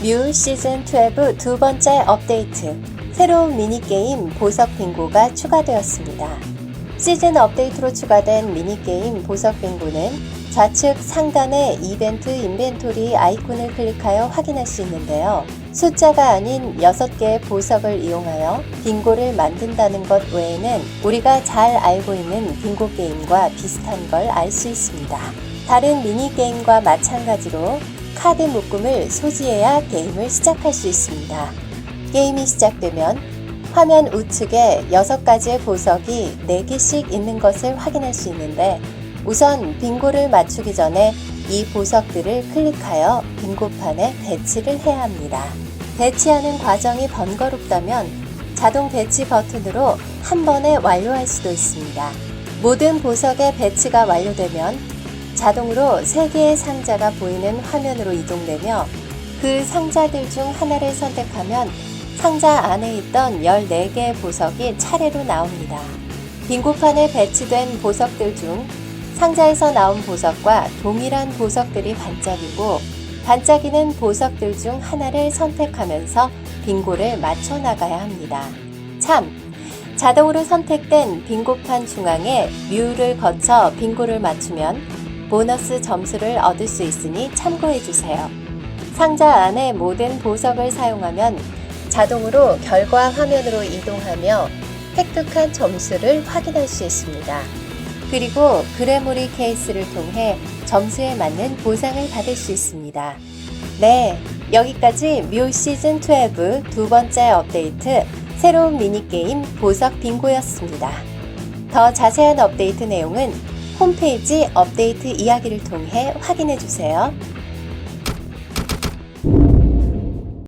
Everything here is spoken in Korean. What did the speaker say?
뮤 시즌 12 두 번째 업데이트. 새로운 미니게임 보석 빙고가 추가되었습니다. 시즌 업데이트로 추가된 미니게임 보석 빙고는 좌측 상단의 이벤트 인벤토리 아이콘을 클릭하여 확인할 수 있는데요. 숫자가 아닌 6개의 보석을 이용하여 빙고를 만든다는 것 외에는 우리가 잘 알고 있는 빙고 게임과 비슷한 걸 알 수 있습니다. 다른 미니게임과 마찬가지로 카드 묶음을 소지해야 게임을 시작할 수 있습니다. 게임이 시작되면 화면 우측에 6가지의 보석이 4개씩 있는 것을 확인할 수 있는데 우선 빙고를 맞추기 전에 이 보석들을 클릭하여 빙고판에 배치를 해야 합니다. 배치하는 과정이 번거롭다면 자동 배치 버튼으로 한 번에 완료할 수도 있습니다. 모든 보석의 배치가 완료되면 자동으로 3개의 상자가 보이는 화면으로 이동되며 그 상자들 중 하나를 선택하면 상자 안에 있던 14개의 보석이 차례로 나옵니다. 빙고판에 배치된 보석들 중 상자에서 나온 보석과 동일한 보석들이 반짝이고 반짝이는 보석들 중 하나를 선택하면서 빙고를 맞춰 나가야 합니다. 참! 자동으로 선택된 빙고판 중앙에 뮤를 거쳐 빙고를 맞추면 보너스 점수를 얻을 수 있으니 참고해 주세요. 상자 안에 모든 보석을 사용하면 자동으로 결과 화면으로 이동하며 획득한 점수를 확인할 수 있습니다. 그리고 그래모리 케이스를 통해 점수에 맞는 보상을 받을 수 있습니다. 네, 여기까지 뮤 시즌 12 두 번째 업데이트 새로운 미니게임 보석 빙고였습니다. 더 자세한 업데이트 내용은 홈페이지 업데이트 이야기를 통해 확인해 주세요.